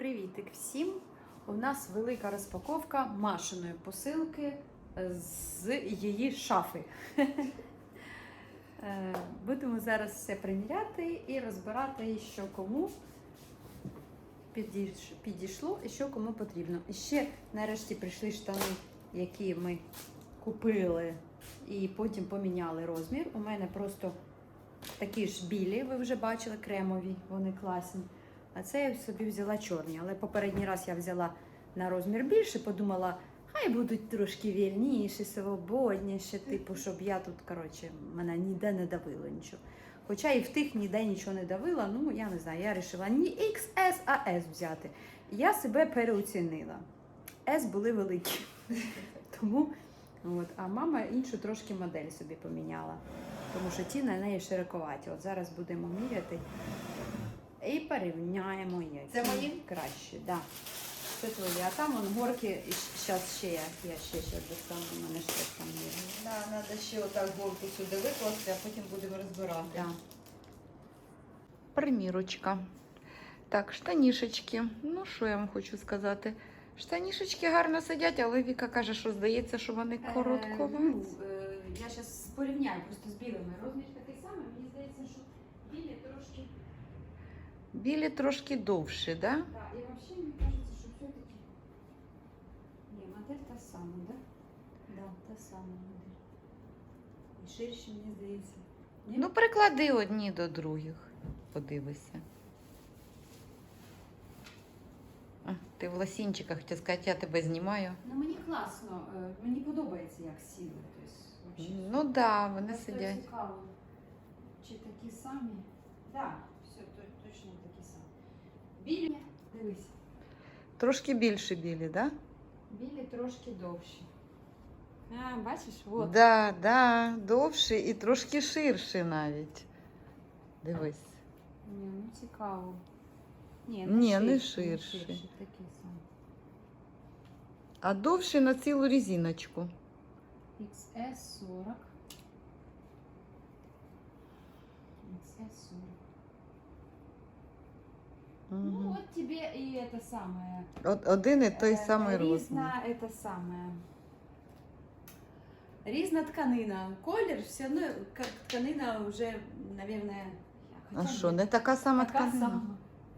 Привітик всім! У нас велика розпаковка машиної посилки з її шафи. Е, Будемо зараз все приміряти і розбирати, що кому підійшло і що кому потрібно. І ще нарешті прийшли штани, які ми купили і потім поміняли розмір. У мене просто такі ж білі, ви вже бачили, кремові, вони класні. А це я собі взяла чорні. Але попередній раз я взяла на розмір більше, подумала, хай будуть трошки вільніші, свободніші, типу, щоб я тут, коротше, мене ніде не давило нічого. Хоча і в тих ніде нічого не давила, ну я не знаю, я вирішила не XS, а S взяти. Я себе переоцінила. S були великі. Тому, от, а мама іншу трошки модель собі поміняла. Тому що ті на неї широковаті. От зараз будемо міряти. І порівняємо, які Це мої? краще. Да. Це твої. А там вон горки, зараз ще я, я ще ще достану, у мене ще там є. Да, треба ще отак горку сюди викласти, а потім будемо розбирати. Да. Примірочка. Так, штанішечки. Ну, що я вам хочу сказати? Штанішечки гарно сидять, але Віка каже, що здається, що вони Е, коротковаті. ну, е, я зараз порівняю просто з білими. Розмір такий самий, мені здається, що білі трошки. Білі трошки довші, да? Да, і взагалі мені кажеться, що все-таки. Ні, модель та сама, да? Да, та сама модель. І ширше, мені здається. Ні? Ну, приклади одні до других. Подивися. А, ти в лосінчиках, хотів сказати, я тебе знімаю. Ну мені класно, е, мені подобається, як сіли. Тобто, вообще. Ну так, да, вони Просто сидять. Цікаво, чи такі самі? Так, да, Білі, дивись, Трошки більше білі, так? Да? білі трошки довші. А, бачиш, от. Да, да, довші і трошки ширші навіть. Дивись. Ні, ну цікаво. Ні, Ні, не ширші, ширші. такі самі. А довші на цілу резиночку. XS 40. XS 40. Ну, Угу. вот тебе и это самое. От, один і той Е, самий розмір. Різна, это самое. Різна тканина. Колір все одно к- тканина вже, наверное, А що, не така сама така тканина? сама.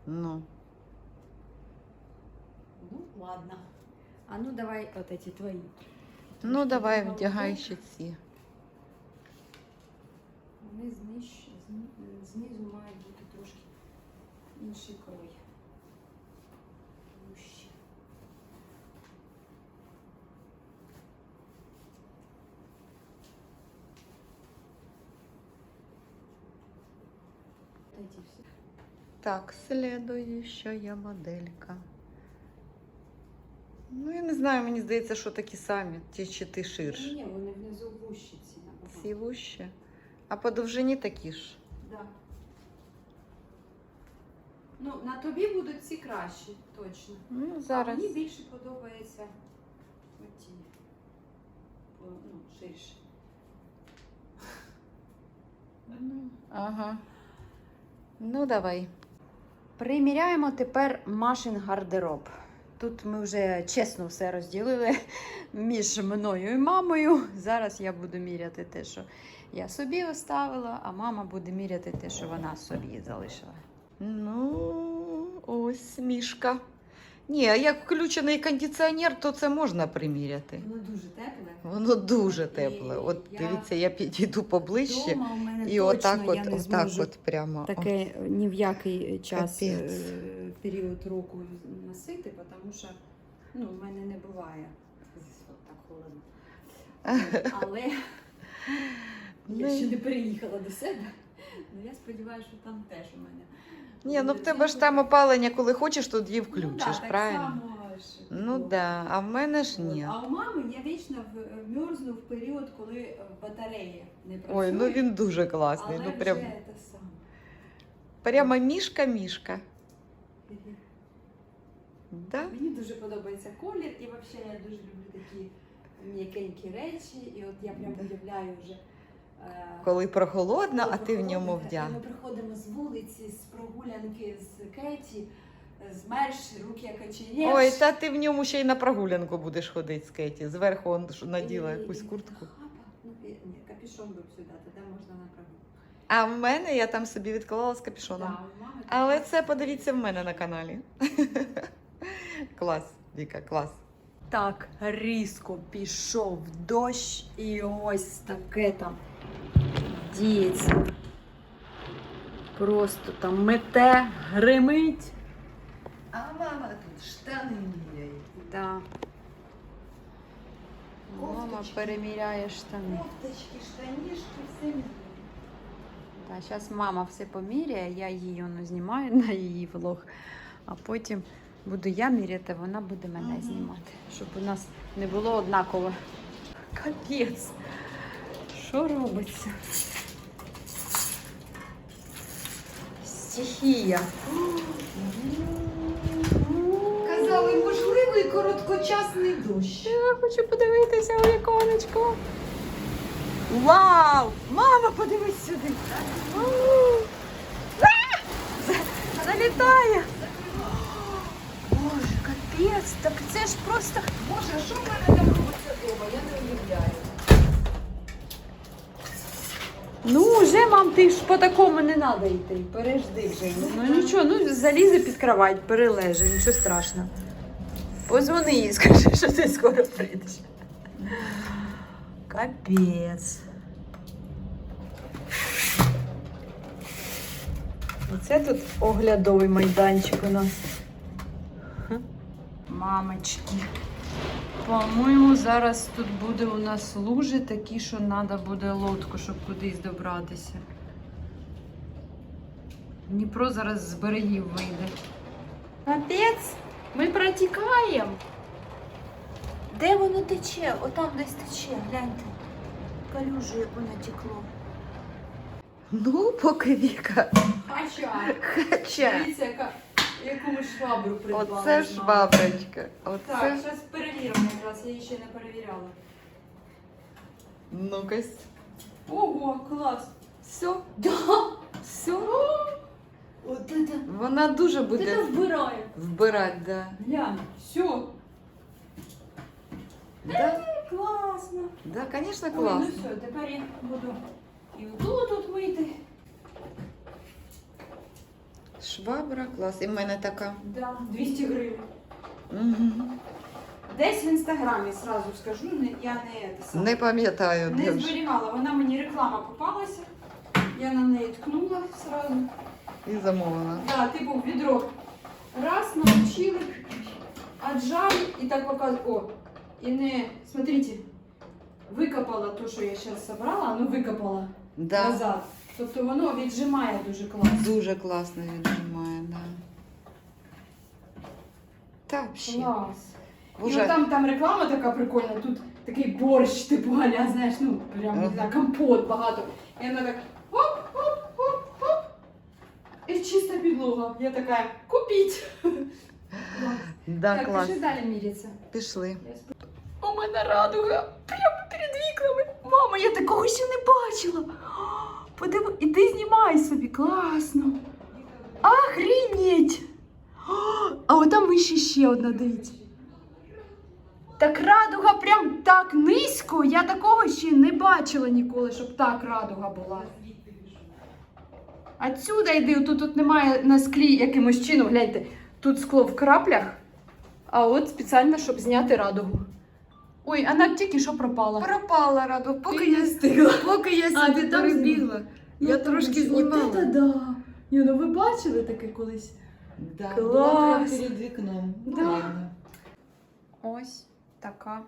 Ну. Ну, ладно. А ну давай от эти твої. ну, Трошки давай голубок. вдягай ще ці. Вони зниж, зни- знизу мають бути трошки інший крой. Вужче. Так, следующая моделька. Ну, я не знаю, мені здається, що такі самі, ті чи ти ширші. Ні, вони внизу вущі ці набагато. Ці вущі. А по довжині такі ж. Да. Ну, на тобі будуть ці кращі, точно. Ну, А мені більше подобається оті. Ну, ширше. Ну, ага. Ну, давай. Приміряємо тепер машин гардероб. Тут ми вже чесно все розділили між мною і мамою. Зараз я буду міряти те, що я собі оставила, а мама буде міряти те, що вона собі залишила. Ну, ось мішка. Ні, а як включений кондиціонер, то це можна приміряти. Воно дуже тепле. Воно дуже тепле. От я дивіться, я підійду поближче. Дома у мене І точно отак, от, не отак зможу от прямо. таке ні в який час Капець. е, період року носити, тому що ну, в мене не буває так холодно. Але я ще не переїхала до себе. Ну я сподіваюся, що там теж у мене. Ні, ну в тебе ж там опалення, коли хочеш, тоді Ну, включиш, да, так правильно? само ж Ну було. да, а в мене ж ні. А у мами я вічно мерзну в період, коли е, батареї не працюють. Ой, ну він дуже класний. але Ну прям, вже те саме. прямо мішка-мішка. Да? Мені дуже подобається колір, і взагалі я дуже люблю такі м'якенькі речі. І от я прям уявляю вже. Е, Коли прохолодно, коли а ти в ньому вдяг. Ми приходимо з вулиці, з прогулянки з Кеті, змерш, руки як очереш. Ой, та ти в ньому ще й на прогулянку будеш ходити з Кеті. Зверху он наділа І- якусь куртку. Хапа. Ну, капюшон би сюди, тоді можна на прогулку. А в мене я там собі відклала з капюшоном. Да, Але це подивіться в мене на каналі. клас, Віка, клас. Так різко пішов дощ, і ось таке там діється. Просто там мете, гримить. А мама тут штани міряє. Да. Мама Кофточки. переміряє штани. Кофточки, штанішки, все міряє. Так, зараз мама все поміряє, я її воно знімаю на її влог, а потім буду я міряти, вона буде мене знімати, щоб у нас не було однаково. Капець. Що робиться? Стихія. Казали, можливий короткочасний дощ. Я хочу подивитися у віконечко. Вау! Мама, подивись сюди. Ау! А! Капець, так це ж просто. Боже, що в мене там робиться вдома? Я не уявляю. Ну, вже, мам, ти ж по такому не треба йти. Пережди вже. Ну нічого, ну залізе під кровать, перележе, нічого страшного. Позвони їй, скажи, що ти скоро прийдеш. Капець. Оце тут оглядовий майданчик у нас. Мамочки. По-моєму, зараз тут буде у нас лужи такі, що треба буде лодку, щоб кудись добратися. Дніпро зараз з берегів вийде. Капець, ми протікаємо. Де воно тече? Отам десь тече, гляньте. Калюжу, як воно текло. Ну, поки Віка. Хоча. Хоча. Дивіться, яка, яку ми швабру придбали. Оце ж бабочка. Так, Оце. зараз перевіримо якраз, я її ще не перевіряла. Ну-ка. Ого, клас. Все. Да, Все. от це, Вона дуже це буде вбирає. вбирати, да. Глянь, все, Да, класно. да, звісно, Ой, ну класно. все, тепер я буду Швабра, клас. І в мене така. Да, 200 гривень. Угу. Десь в інстаграмі сразу скажу, не, я не це саме. Не пам'ятаю, Не де зберігала, вона мені реклама попалася. Я на неї ткнула сразу. І замовила. Да, типу відро. Раз, научили, отжали і так показує. О, і не, смотрите, викопала то, що я зараз собрала, ну викопала Да. назад. Тобто воно віджимає дуже класно. Дуже класно віджимає, да. Та взагалі. Клас. І от там, там реклама така прикольна, тут такий борщ, типу галя, знаєш, ну прям не знаю, компот багато. І вона так хоп-хоп-хоп-хоп. І чиста підлога. Я така, купіть. Да, так, клас. пішли далі міряться. Пішли. У мене радуга прямо перед вікнами. Мама, я такого ще не бачила. Подиви, іди знімай собі, класно. Охренеть! А отам вище ще одна, дивіться. Так радуга прям так низько. Я такого ще не бачила ніколи, щоб так радуга була. Отсюда йди, тут, тут немає на склі якимось чином, гляньте, тут скло в краплях, а от спеціально, щоб зняти радугу. Ой, вона тільки що пропала. Пропала раду, поки я встигла. Поки я А, сюди ти там перебігла. Я трошки знімала. От це да. Ні, ну ви бачили таке колись? Да, була прямо перед вікном. Ну, Да. ладно. Ось така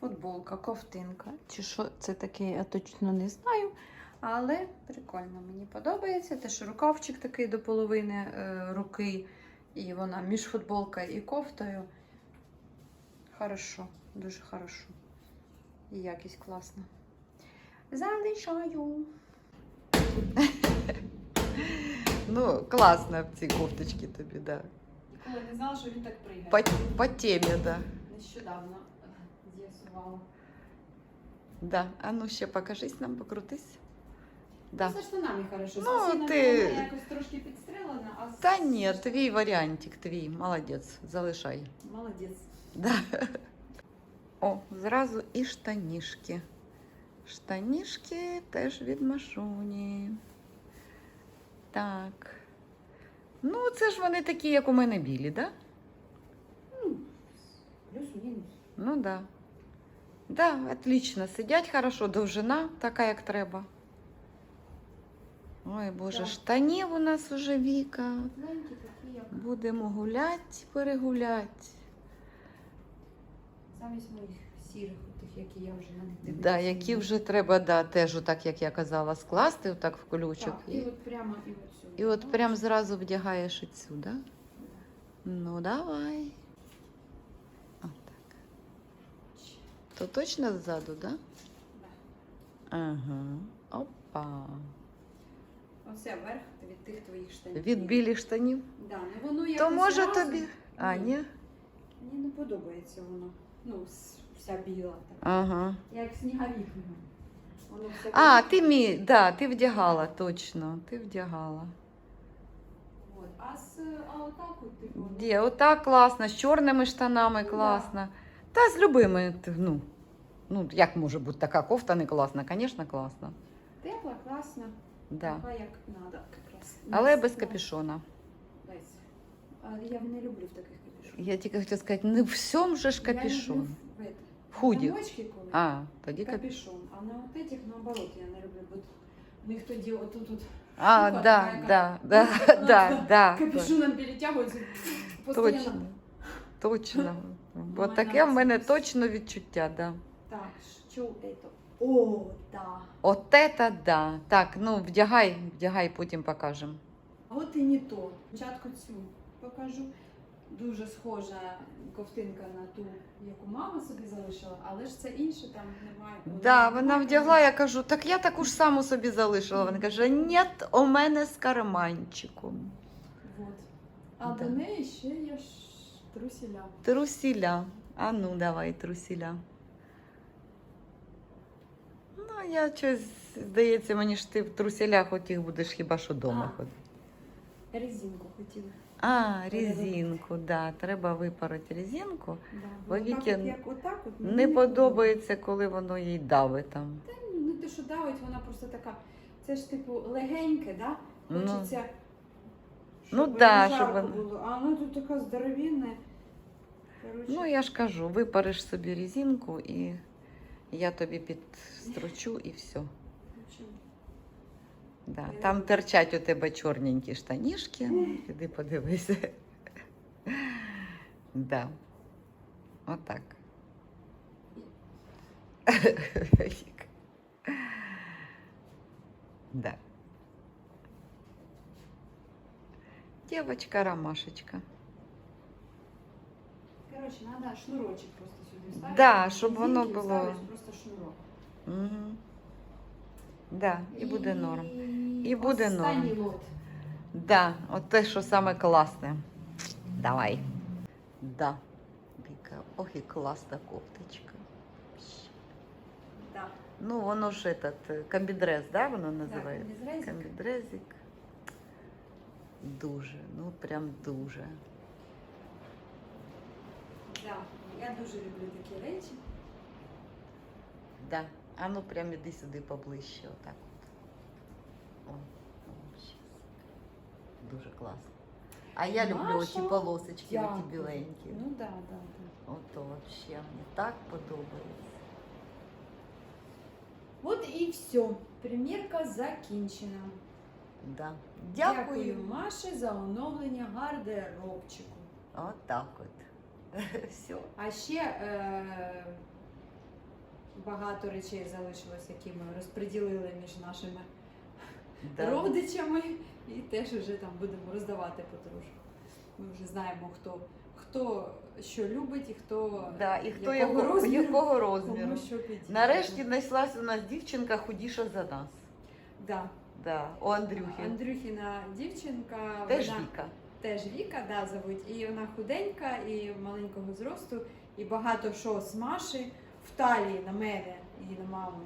футболка, ковтинка. Чи що це таке, я точно не знаю. Але прикольно, мені подобається. Теж рукавчик такий до половини е, руки. І вона між футболкою і кофтою. Хорошо, дуже хорошо. І якість класна. Залишаю. Ну, класно в цій кофточці тобі, да. Ніколи не знала, що він так прийде. По, по темі, да. Нещодавно з'ясувала. да. А ну ще покажись нам, покрутись. Да. Це штанами хорошо. Ну, Спасибо, ти- вона якось трошки підстрелена, а з- Та ні, твій варіантик, твій, молодець, залишай. Молодець. Да. О, зразу і штанішки. Штанішки теж від Машуні. Так. Ну, це ж вони такі, як у мене білі, да? Плюс-мінус. Ну да. Да, отлично. Сидять хорошо, довжина така, як треба. Ой, Боже, Да. штанів у нас уже Віка. Такі, як Будемо гулять, перегулять. Замість моїх сірих, тих, які я вже на них дивлюся. Да, які вже треба, да, теж, отак, як я казала, скласти отак в колючок. Так, і, і от прямо і от сюди. і от прям зразу вдягаєш оцю, да? Ну, давай. Отак. То точно ззаду, да? Ага. Опа. Оце верх від тих твоїх штанів. Від білих штанів. Да, ну воно То може разом- тобі. А, ні? Мені не подобається воно. Ну, вся біла така. Ага. Як сніговік. Воно все А, ти мій, да, ти вдягала, точно. Ти вдягала. От. А, з, а отак от, типу, ну, Де, отак класно, з чорними штанами Ну, да. класно. Та з любими, ти, ну, ну, як може бути така кофта не класна? Звісно, класно. тепла, класна, Да. така як треба якраз. Але без капюшона. А я не люблю в таких. Я тільки хотіла сказати, не в всьому же ж Я люблю капюшон. в, это, В худі. замочки коли. А, тоді капюшон. капюшон. А на от этих наоборот я не люблю, бо в них тоді отут тут А, штука да, така, да, яка- да, Вона да, така да. капюшоном перетягується. Точно. Постійно. Точно. Бо мене таке в мене це- точно відчуття, да. Так, що это? О, да. От это да. Так, ну вдягай, вдягай, потім покажемо. А от і не то. Спочатку цю покажу. Дуже схожа ковтинка на ту, яку мама собі залишила, але ж це інше там немає. Да, вона вдягла, я кажу, так я таку ж саму собі залишила. Вона каже, ні, у мене з карманчиком. Вот. А Да. до неї ще є ж трусіля. Трусіля. А ну, давай, трусіля. Ну, я щось, здається, мені ж ти в трусілях отіх будеш хіба що вдома А. ходити. Резинку хотіла. А, резинку, да. Треба випарити резинку. Да. Бо Отак Вікі от, як отак от, Не подобається, коли воно їй давить там. Ну, Не те, що давить, вона просто така. Це ж типу легеньке, да? Ну. Хочеться. Ну щоб да, не щоб жарко було. А вона тут така здоровенна. Коротше, Ну, я ж кажу, випариш собі резинку і я тобі підстрочу і все. Да. Там терчать у тебе чорненькі штанішки. Іди подивися. Да. Отак. Да. Девочка Ромашечка. Коротше, треба шнурочок просто сюди ставити. Да, щоб воно було- Просто шнурок. Угу. Да, і буде норм. І буде останній норм. лот. Да, от те, що саме класне. Давай. Да. Віка, ох і класна кофточка. Да. Ну, воно ж этот, е, комбідрез, да, воно називається? комбідрезик. Комбідрезик. Дуже, ну прям дуже. Да. Я дуже люблю такі речі. Да. А ну прям іди сюди поближче, отак от. О, о, щас. Дуже класно. А я люблю Маша, оті полосочки, оті біленькі. Ну да, да, да. Ото вообще мені так подобається. От і все. Примірка закінчена. Да. Дякую, Дякую. Маші за оновлення гардеробчику. От так от. Все. А ще е, багато речей залишилось, які ми розподілили між нашими Да. родичами, і теж вже там будемо роздавати потрошку. Ми вже знаємо, хто, хто що любить і хто, Да, і хто якого якого, розміру, якого розміру. кому що. Нарешті знайшлась у нас дівчинка худіша за нас. Да. Да. У Андрюхи. Андрюхіна дівчинка, Теж вона Віка. теж Віка, да, зовуть. І вона худенька, і маленького зросту, і багато що з Маші в талії на мене і на маму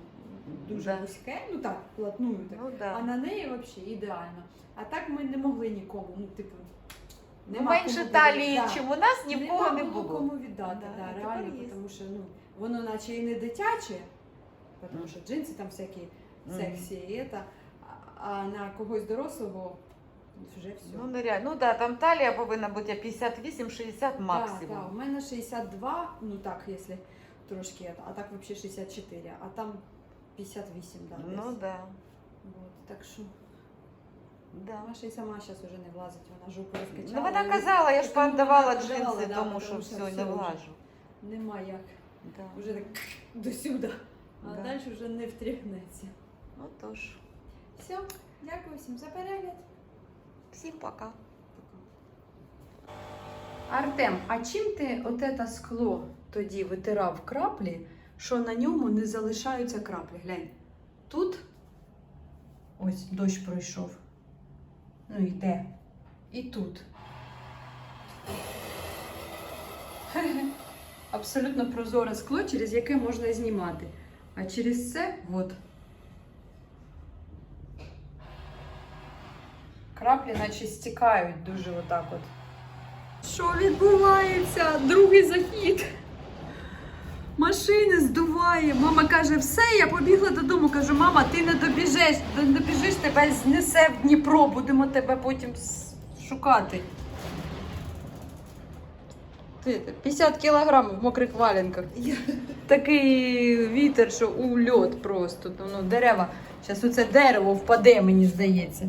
дуже Да. вузьке, ну так, плотную так. Ну А на неї взагалі ідеально. А так ми не могли нікому, ну типу. Ну, нема менше кому талії, да. чим у нас, ні в не було кому віддати, Да, да, реально, тепер є. тому що ну, воно наче і не дитяче, тому що джинси там всякі сексі, і это, а- а на когось дорослого вже все. Ну, нереально. Ну да, там талія повинна бути 58-60 максимум. Да, да, у мене 62, ну так, якщо трошки, а так взагалі 64, а там 58, да. Ну десь. да. Вот, так що да. Маша і сама зараз вже не влазить, вона жопу розкачала. Ну вона казала, я ж поотдавала джинси, да, тому що все, не влажу. Нема як. Да. Вже так до сюди. А Да. далі вже не втрягнеться. Ну тож, Все, дякую всім за перегляд. всім пока. Артем, а чим ти оте скло тоді витирав краплі, що на ньому не залишаються краплі? Глянь. Тут ось дощ пройшов. Ну йде. І тут. Абсолютно прозоре скло, через яке можна знімати. А через це от. Краплі наче стікають дуже отак от. Що відбувається? Другий захід. Машини здуває. Мама каже, все, я побігла додому. Кажу, мама, ти не добіжеш, не добіжиш, тебе знесе в Дніпро, будемо тебе потім шукати. Ти, 50 кілограмів в мокрих валенках. Такий вітер, що у льот просто. Ну, дерева. Зараз оце дерево впаде, мені здається.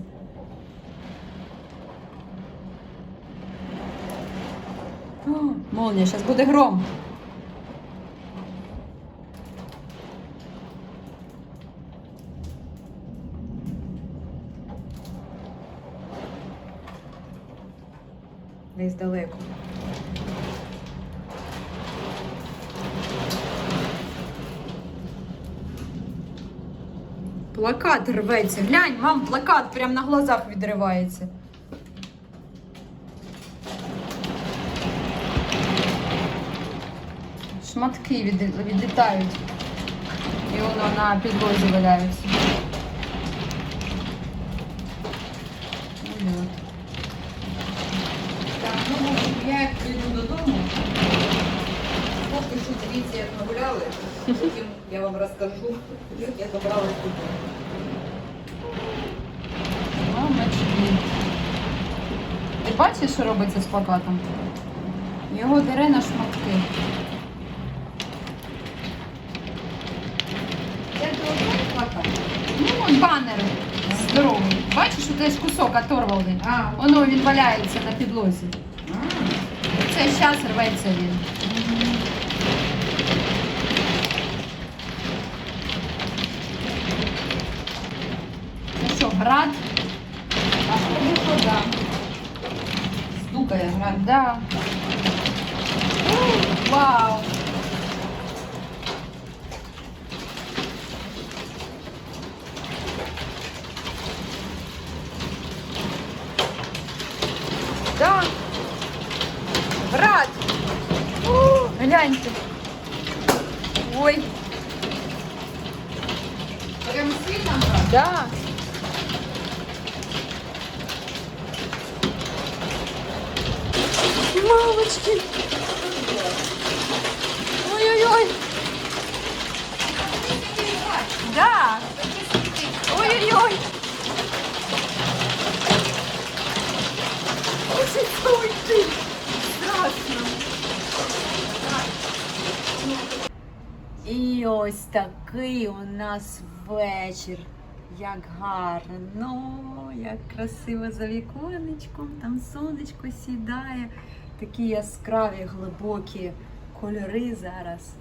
Молния, зараз буде гром. Десь далеко. Плакат рветься. Глянь, мам, плакат прямо на глазах відривається. Шматки від- відлітають. І воно на підлозі валяється. Так, ну я як прийду додому, поки що дивіться, як ми гуляли, потім я вам розкажу, як я добралась додому. Мамочки. Ти бачиш, що робиться з плакатом? Його дере на шматки. Це той плакат? Ну, от банер здоровий. Бачиш, що це кусок оторваний. А, Воно він валяється на підлозі. Це зараз рветься він. Це що, град? А що що, да. Стукає град. Да. Вау! О, гляньте. Ой, Прям сильно да. Мамочки. Ой-ой-ой. Да. Ой-ой-ой. Хочеться уйти. Страшно. І ось такий у нас вечір. Як гарно, як красиво за віконечком, там сонечко сідає. Такі яскраві, глибокі кольори зараз.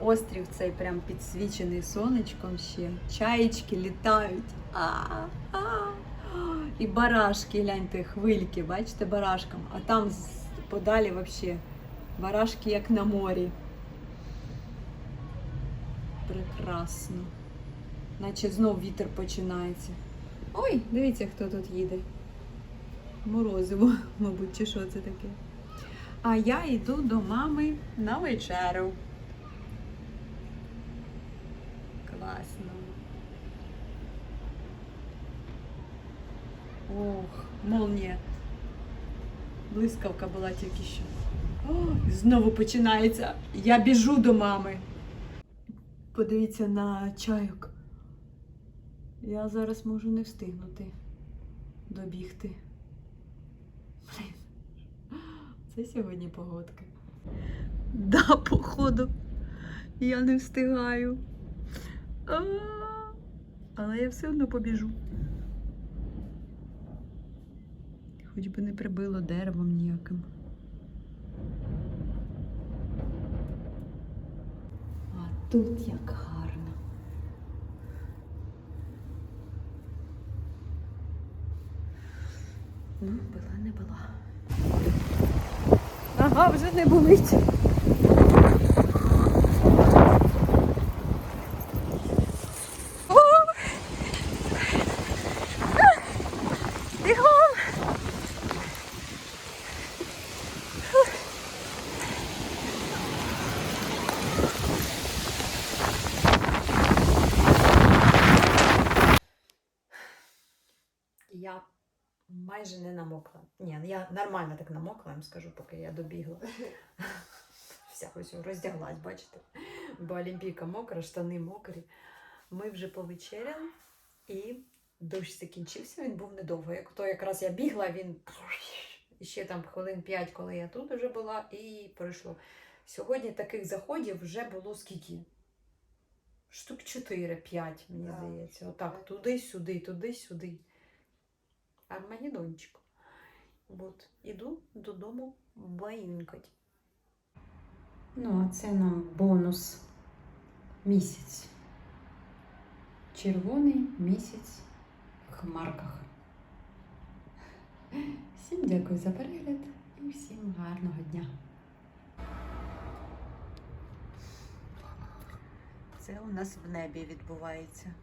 Острів цей прям підсвічений сонечком ще. Чаєчки літають. А, а. І барашки, гляньте, хвильки, бачите, барашкам. А там подалі взагалі барашки як на морі прекрасно. Наче знов вітер починається. Ой, дивіться, хто тут їде. Морозиво, мабуть, чи що це таке. А я йду до мами на вечерю. Класно. Ох, молнія. Блискавка була тільки що. О, Знову починається. Я біжу до мами. Подивіться на чайок. Я зараз можу не встигнути добігти. Блін. Це сьогодні погодка. Да, походу. Я не встигаю. Але я все одно побіжу. Хоч би не прибило деревом ніяким. А тут як гарно. Ну, була не була. Ага, вже не болить. Бігом! Я майже не намокла. Ні, я нормально так намокла, я вам скажу, поки я добігла. Вся ось роздяглась, бачите? Бо Олімпійка мокра, штани мокрі. Ми вже повечеряли і дощ закінчився, він був недовго. Як то якраз я бігла, він ще там хвилин 5, коли я тут вже була, і пройшло. Сьогодні таких заходів вже було скільки? Штук 4-5, мені здається. Отак, туди-сюди, туди-сюди. Армагеддончик. От, іду додому баїнкать. Ну, а це нам бонус місяць. Червоний місяць в хмарках. Всім дякую за перегляд і всім гарного дня. Це у нас в небі відбувається.